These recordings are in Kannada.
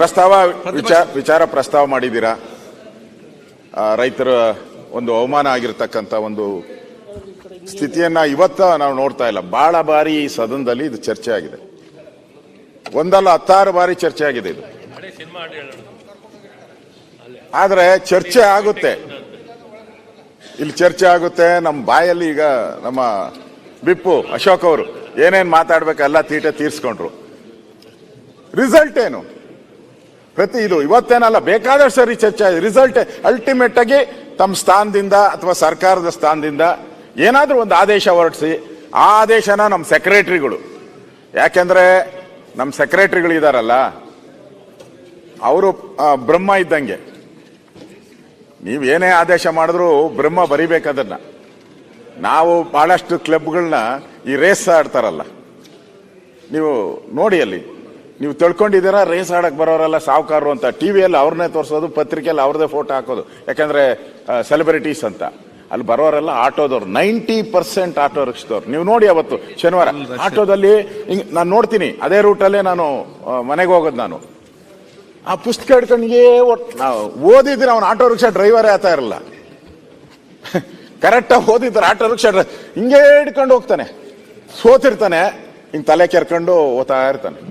ಪ್ರಸ್ತಾವ ವಿಚಾರ ವಿಚಾರ ಪ್ರಸ್ತಾವ ಮಾಡಿದ್ದೀರಾ? ರೈತರ ಒಂದು ಅವಮಾನ ಆಗಿರ್ತಕ್ಕಂಥ ಒಂದು ಸ್ಥಿತಿಯನ್ನ ಇವತ್ತ ನಾವು ನೋಡ್ತಾ ಇಲ್ಲ. ಬಹಳ ಬಾರಿ ಸದನದಲ್ಲಿ ಇದು ಚರ್ಚೆ ಆಗಿದೆ. ಒಂದಲ್ಲ ಹತ್ತಾರು ಬಾರಿ ಚರ್ಚೆ ಆಗಿದೆ ಇದು. ಆದ್ರೆ ಚರ್ಚೆ ಆಗುತ್ತೆ. ಇಲ್ಲಿ ಚರ್ಚೆ ಆಗುತ್ತೆ ನಮ್ಮ ಬಾಯಲ್ಲಿ ಈಗ ನಮ್ಮ ಬಿಪ್ಪು ಅಶೋಕ್ ಅವರು ಏನೇನು ಮಾತಾಡ್ಬೇಕು ಎಲ್ಲ ತೀಟೆ ತೀರಿಸ್ಕೊಂಡ್ರು. ರಿಸಲ್ಟ್ ಏನು? ಪ್ರತಿ ಇದು ಇವತ್ತೇನಲ್ಲ, ಬೇಕಾದಷ್ಟು ಸರಿ ಚರ್ಚೆ ರಿಸಲ್ಟ್ ಅಲ್ಟಿಮೇಟ್ ಆಗಿ ತಮ್ಮ ಸ್ಥಾನದಿಂದ ಅಥವಾ ಸರ್ಕಾರದ ಸ್ಥಾನದಿಂದ ಏನಾದರೂ ಒಂದು ಆದೇಶ ಹೊರಡಿಸಿ ಆ ಆದೇಶನ ನಮ್ಮ ಸೆಕ್ರೆಟರಿಗಳು ಯಾಕೆಂದ್ರೆ ನಮ್ಮ ಸೆಕ್ರೆಟರಿಗಳು ಇದಾರಲ್ಲ, ಅವರು ಬ್ರಹ್ಮ ಇದ್ದಂಗೆ. ನೀವೇನೇ ಆದೇಶ ಮಾಡಿದ್ರು ಬ್ರಹ್ಮ ಬರಿಬೇಕದನ್ನ. ನಾವು ಬಹಳಷ್ಟು ಕ್ಲಬ್ಗಳನ್ನ ಈ ರೇಸ್ ಆಡ್ತಾರಲ್ಲ. ನೀವು ನೋಡಿ ಅಲ್ಲಿ. ನೀವು ತಿಳ್ಕೊಂಡಿದ್ದೀರಾ? ರೇಸ್ ಆಡಕ್ಕೆ ಬರೋರೆಲ್ಲ ಸಾವುಕಾರರು ಅಂತ. ಟಿ ವಿಯಲ್ಲಿ ಅವ್ರನ್ನೇ ತೋರಿಸೋದು ಪತ್ರಿಕೆಯಲ್ಲಿ ಅವ್ರದೇ ಫೋಟೋ ಹಾಕೋದು. ಯಾಕಂದ್ರೆ ಸೆಲೆಬ್ರಿಟೀಸ್ ಅಂತ. ಅಲ್ಲಿ ಬರೋರೆಲ್ಲ ಆಟೋದವ್ರು. ನೈಂಟಿ ಪರ್ಸೆಂಟ್ ಆಟೋ ರಿಕ್ಷದವ್ರು. ನೀವು ನೋಡಿ ಅವತ್ತು ಶನಿವಾರ. ಆಟೋದಲ್ಲಿ ಹಿಂಗೆ ನಾನು ನೋಡ್ತೀನಿ. ಅದೇ ರೂಟಲ್ಲೇ ನಾನು ಮನೆಗೆ ಹೋಗೋದು ನಾನು. ಆ ಪುಸ್ತಕ ಹಿಡ್ಕೊಂಡ್ಗೆ ನಾವು ಓದಿದ್ರೆ ಅವನು ಆಟೋ ರಿಕ್ಷಾ ಡ್ರೈವರೇ ಆತ ಇರಲ್ಲ. ಕರೆಕ್ಟಾಗಿ ಓದಿದ್ರೆ ಆಟೋ ರಿಕ್ಷಾ ಡ್ರೈ ಹಿಂಗೆ ಹಿಡ್ಕೊಂಡು ಹೋಗ್ತಾನೆ. ಸೋತಿರ್ತಾನೆ. ಹಿಂಗೆ ತಲೆ ಕೆರ್ಕೊಂಡು ಓದ್ತಾ ಇರ್ತಾನೆ.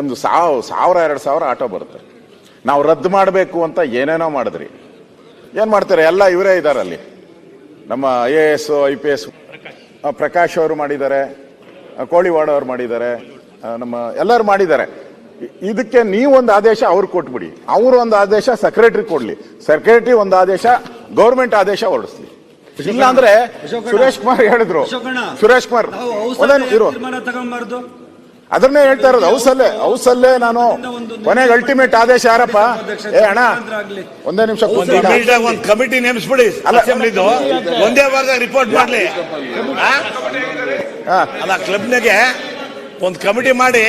ಒಂದು ಸಾವ್ ಸಾವಿರ ಎರಡು ಸಾವಿರ ಆಟೋ ಬರುತ್ತೆ. ನಾವು ರದ್ದು ಮಾಡಬೇಕು ಅಂತ ಏನೇನೋ ಮಾಡಿದ್ರಿ. ಏನು ಮಾಡ್ತಾರೆ? ಎಲ್ಲ ಇವರೇ ಇದ್ದಾರೆ ಅಲ್ಲಿ ನಮ್ಮ I A S I P S Prakash ಅವರು ಮಾಡಿದ್ದಾರೆ ಕೋಳಿವಾಡ ಅವರು ಮಾಡಿದ್ದಾರೆ ನಮ್ಮ ಎಲ್ಲರೂ ಮಾಡಿದ್ದಾರೆ. ಇದಕ್ಕೆ ನೀವೊಂದು ಆದೇಶ ಅವ್ರು ಕೊಟ್ಬಿಡಿ. ಅವರು ಒಂದು ಆದೇಶ ಸೆಕ್ರೆಟರಿ ಕೊಡಲಿ. ಸೆಕ್ರೆಟರಿ ಒಂದು ಆದೇಶ ಗೌರ್ಮೆಂಟ್ ಆದೇಶ ಹೊರಡಿಸ್ಲಿ. ಇಲ್ಲ ಅಂದ್ರೆ ಸುರೇಶ್ ಕುಮಾರ್ ಹೇಳಿದ್ರು. ಸುರೇಶ್ ಕುಮಾರ್ ಇರು. ಅದನ್ನೇ ಹೇಳ್ತಾ ಇರೋದು ಹೌಸಲ್ಲೇ ಹೌಸಲ್ಲೇ ನಾನು ಕೊನೆಗೆ ಅಲ್ಟಿಮೇಟ್ ಆದೇಶ ಯಾರಪ್ಪ? ಏ ಅಣ್ಣ ಒಂದೇ ನಿಮಿಷ ಒಂದು ಕಮಿಟಿ ನೇಮಿಸ್ಬಿಡಿ ಅಸೆಂಬ್ಲಿ ಅಸೆಂಬ್ಲಿದು ಒಂದೇ ವಾರದಾಗ ರಿಪೋರ್ಟ್ ಮಾಡ್ಲಿ. ಅಲ್ಲ ಕ್ಲಬ್ನಾಗೆ ಒಂದು ಕಮಿಟಿ ಮಾಡಿ.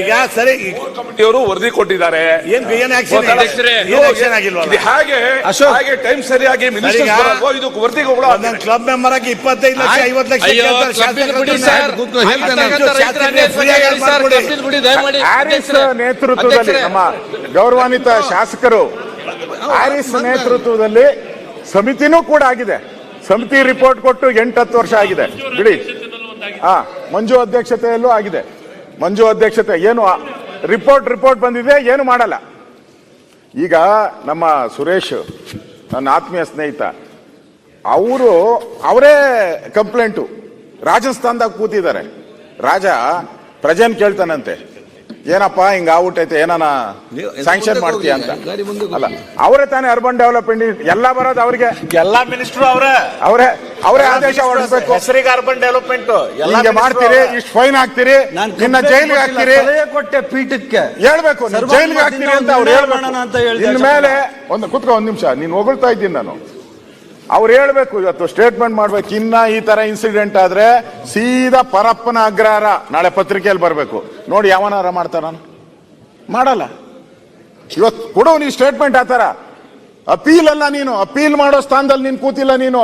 ಈಗ ಸರಿ ಕಮಿಟಿಯವರು ವರದಿ ಕೊಟ್ಟಿದ್ದಾರೆ. ಏನ್ ಏನ್ ಆಕ್ಷನ್ ಹೇಗೆ ಹಾಗೆ ಟೈಮ್ ಸರಿಯಾಗಿ? ಇದು ವರದಿಗಳು ಒಂದೊಂದು ಕ್ಲಬ್ ಮೆಂಬರ್ ಆಗಿ ಇಪ್ಪತ್ತೈದು ಲಕ್ಷ ಐವತ್ತು ಲಕ್ಷ ನೇತೃತ್ವದಲ್ಲಿ ನಮ್ಮ ಗೌರವಾನ್ವಿತ ಶಾಸಕರು ಆರಿಸ್ ನೇತೃತ್ವದಲ್ಲಿ ಸಮಿತಿನೂ ಕೂಡ ಆಗಿದೆ. ಸಮಿತಿ ರಿಪೋರ್ಟ್ ಕೊಟ್ಟು ಎಂಟತ್ತು ವರ್ಷ ಆಗಿದೆ. ಬಿಡಿ. ಹಾ ಮಂಜು ಅಧ್ಯಕ್ಷತೆಯಲ್ಲೂ ಆಗಿದೆ. ಮಂಜು ಅಧ್ಯಕ್ಷತೆ ಏನು ರಿಪೋರ್ಟ್ ರಿಪೋರ್ಟ್ ಬಂದಿದೆ, ಏನು ಮಾಡಲ್ಲ. ಈಗ ನಮ್ಮ ಸುರೇಶ್, ನನ್ನ ಆತ್ಮೀಯ ಸ್ನೇಹಿತ, ಅವರು, ಅವರೇ ಕಂಪ್ಲೇಂಟು. ರಾಜಸ್ಥಾನದಾಗ ಕೂತಿದ್ದಾರೆ. ರಾಜ, ಪ್ರಜೆನ್ ಕೇಳ್ತಾನಂತೆ. ಏನಪ್ಪ ಹಿಂಗ ಆಗ್ಬಿಟ್ಟೈತೆ ಏನಾನ ಸ್ಯಾಂಕ್ಷನ್ ಮಾಡ್ತೀಯ ಅಂತ? ಅಲ್ಲ ಅವರೇ ತಾನೇ ಅರ್ಬನ್ ಡೆವಲಪ್ಮೆಂಟ್ ಎಲ್ಲ ಬರೋದು ಅವ್ರಿಗೆ. ಎಲ್ಲಾ ಮಿನಿಸ್ಟರ್ ಅವರೇ. ಅವರೇ ಅವರೇ ಆದೇಶ ಹೊರಡಿಸಬೇಕು ಹೆಸರಿಗೆ ಅರ್ಬನ್ ಡೆವಲಪ್ಮೆಂಟ್ ಹಿಂಗೆ ಮಾಡ್ತೀರಿ ಇಷ್ಟು ಫೈನ್ ಹಾಕ್ತೀರಿ ನಾನು ನಿನ್ನ ಜೈಲಿಗೆ ಹಾಕ್ತೀರಿ. ಕೊಟ್ಟೆ ಪೀಠಕ್ಕೆ. ಹೇಳ್ಬೇಕು ಜೈಲ್ಗೆ ಹಾಕ್ತೀನಿ ಅಂತ ಅವ್ರು ಹೇಳ್ಬೇಕು. ಇನ್ಮೇಲೆ ಒಂದು ಕುತ್ಕೊ ಒಂದ್ ನಿಮಿಷ ನೀನ್ ಹೊಗಳ್ತಾ ಇದ್ದೀನಿ ನಾನು. ಅವ್ರು ಹೇಳ್ಬೇಕು ಇವತ್ತು ಸ್ಟೇಟ್ಮೆಂಟ್ ಮಾಡ್ಬೇಕು. ಇನ್ನ ಈ ತರ ಇನ್ಸಿಡೆಂಟ್ ಆದ್ರೆ ಸೀದಾ ಪರಪ್ಪನ ಅಗ್ರಹಾರ ನಾಳೆ ಪತ್ರಿಕೆಯಲ್ಲಿ ಬರಬೇಕು. ನೋಡಿ ಯಾವನಾರ ಮಾಡ್ತಾರ ಮಾಡಲ್ಲ. ಇವತ್ತು ಕೊಡು ನೀ ಸ್ಟೇಟ್ಮೆಂಟ್ ಆತರ ಅಪೀಲ್ ಅಲ್ಲ ನೀನು. ಅಪೀಲ್ ಮಾಡೋ ಸ್ಥಾನದಲ್ಲಿ ನೀನು ಕೂತಿಲ್ಲ ನೀನು.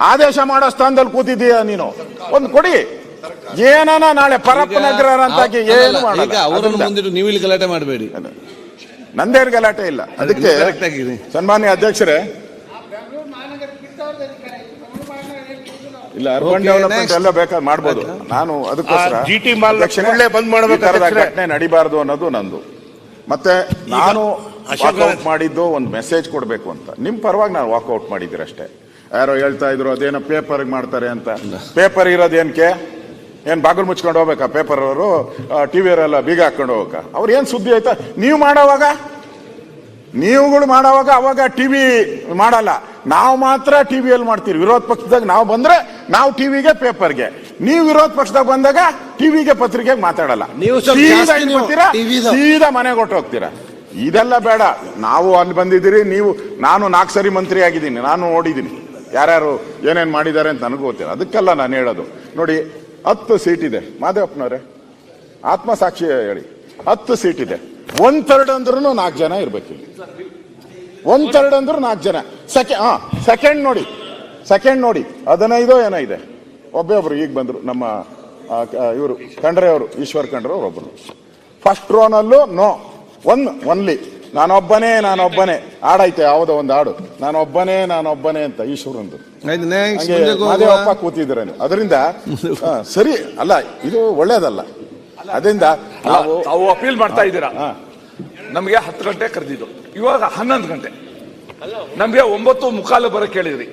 ಆದೇಶ ಮಾಡೋ ಸ್ಥಾನದಲ್ಲಿ ಕೂತಿದ್ದೀಯ ನೀನು. ಒಂದು ಕೊಡಿ. ಏನಾನ ನಾಳೆ ಪರಪ್ಪನ ಅಗ್ರಹಾರ ಅಂತಾಗಿ ಏನು ಮಾಡಲ್ಲ. ನೀವು ಇಲ್ಲಿ ಗಲಾಟೆ ಮಾಡಬೇಡಿ. ನಂದೇನು ಗಲಾಟೆ ಇಲ್ಲ. ಅದಕ್ಕೆ. ಸನ್ಮಾನ್ಯ ಅಧ್ಯಕ್ಷರೇ ಇಲ್ಲ ಅರ್ಬನ್ ಡೆವಲಪ್ಮೆಂಟ್. ಎಲ್ಲ ಬೇಕಾದ್ರೆ ಮಾಡ್ಬೋದು. ನಾನು ಅದಕ್ಕೋಸ್ಕರ ಜಿಟಿ ಮಾಲ್ ಲಕ್ಷಣಗಳೇ ಬಂದ್ ಮಾಡಬೇಕಾದ ಘಟನೆ ನಡಿಬಾರ್ದು ಅನ್ನೋದು ನಂದು. ಮತ್ತೆ ನಾನು ವಾಕ್ಔಟ್ ವಾಕೌಟ್ ಮಾಡಿದ್ದು ಒಂದು ಮೆಸೇಜ್ ಕೊಡಬೇಕು ಅಂತ. ನಿಮ್ ಪರವಾಗಿ ನಾನು ವಾಕೌಟ್ ಮಾಡಿದ್ದೀರ ಅಷ್ಟೇ. ಯಾರೋ ಹೇಳ್ತಾ ಇದ್ರು ಅದೇನೋ ಪೇಪರ್ ಮಾಡ್ತಾರೆ ಅಂತ. ಪೇಪರ್ ಇರೋದೇನ್ಕೆ ಏನ್ ಬಾಗಿಲು ಮುಚ್ಕೊಂಡು ಹೋಗ್ಬೇಕಾ ಪೇಪರ್ ಅವರು? ಟಿವಿಯವರೆಲ್ಲ ಬೀಗ ಹಾಕೊಂಡು ಹೋಗ್ಬೇಕಾ? ಅವ್ರು ಏನ್ ಸುದ್ದಿ ಆಯ್ತಾ? ನೀವು ಮಾಡೋವಾಗ ನೀವುಗಳು ಮಾಡೋವಾಗ ಅವಾಗ ಟಿವಿ ಮಾಡಲ್ಲ. ನಾವು ಮಾತ್ರ ಟಿವಿಯಲ್ಲಿ ಮಾಡ್ತೀವಿ. ವಿರೋಧ ಪಕ್ಷದಾಗ ನಾವು ಬಂದ್ರೆ ನಾವು ಟಿವಿಗೆ ಪೇಪರ್ಗೆ. ನೀವು ವಿರೋಧ ಪಕ್ಷದಾಗ ಬಂದಾಗ ಟಿವಿಗೆ ಪತ್ರಿಕೆಗೆ ಮಾತಾಡಲ್ಲ. ನೀವು ಸೀದಾ ಮನೆಗೆ ಹೊಟ್ಟು ಹೋಗ್ತೀರಾ? ಇದೆಲ್ಲ ಬೇಡ. ನಾವು ಅಲ್ಲಿ ಬಂದಿದ್ದೀರಿ ನೀವು ನಾನು ನಾಲ್ಕು ಸರಿ ಮಂತ್ರಿ ಆಗಿದ್ದೀನಿ ನಾನು ನೋಡಿದ್ದೀನಿ ಯಾರ್ಯಾರು ಏನೇನ್ ಮಾಡಿದ್ದಾರೆ ಅಂತ ನನಗೂ ಗೊತ್ತಿಲ್ಲ. ಅದಕ್ಕೆಲ್ಲ ನಾನು ಹೇಳೋದು. ನೋಡಿ ಹತ್ತು ಸೀಟ್ ಇದೆ. ಮಾದೇವಪ್ಪನವ್ರೆ ಆತ್ಮಸಾಕ್ಷಿ ಹೇಳಿ. ಹತ್ತು ಸೀಟ್ ಇದೆ. ಒನ್ ಥರ್ಡ್ ಅಂದ್ರೂ ನಾಲ್ಕು ಜನ ಇರ್ಬೇಕು ಒನ್ ಥರ್ಡ್ ಅಂದ್ರೆ ನಾಲ್ಕು ಜನ. ಸೆಕೆ ಹಾ ಸೆಕೆಂಡ್ ನೋಡಿ. ಸೆಕೆಂಡ್ ನೋಡಿ. ಹದಿನೈದು ಏನೋ ಇದೆ. ಒಬ್ಬೇ ಒಬ್ರು ಈಗ ಬಂದ್ರು. ನಮ್ಮ ಇವರು ಖಂಡ್ರೆ ಅವರು ಈಶ್ವರ್ ಖಂಡ್ರೆ ಅವ್ರು ಒಬ್ರು. ಫಸ್ಟ್ ರೋನಲ್ಲೂ ನೋ ಒನ್ ಒನ್ಲಿ ನಾನೊಬ್ಬನೇ ನಾನೊಬ್ಬನೇ. ಹಾಡೈತೆ ಯಾವುದೋ ಒಂದು ಹಾಡು. ನಾನೊಬ್ಬನೇ ನಾನೊಬ್ಬನೇ ಅಂತ ಈಶ್ವರಂದು. ಅದೇ ಅಪ್ಪ ಕೂತಿದ್ರೆ ಅದರಿಂದ ಸರಿ ಅಲ್ಲ ಇದು ಒಳ್ಳೇದಲ್ಲ. ಅದರಿಂದ ನಾವು ತಾವು ಅಪೀಲ್ ಮಾಡ್ತಾ ಇದ್ದೀರಾ? ನಮಗೆ ಹತ್ತು ಗಂಟೆ ಕರೆದಿದ್ದು. ಇವಾಗ ಹನ್ನೊಂದು ಗಂಟೆ. ನಮಗೆ ಒಂಬತ್ತು ಮುಕ್ಕಾಲು ಬರಕ್ಕೆ ಹೇಳಿದ್ರಿ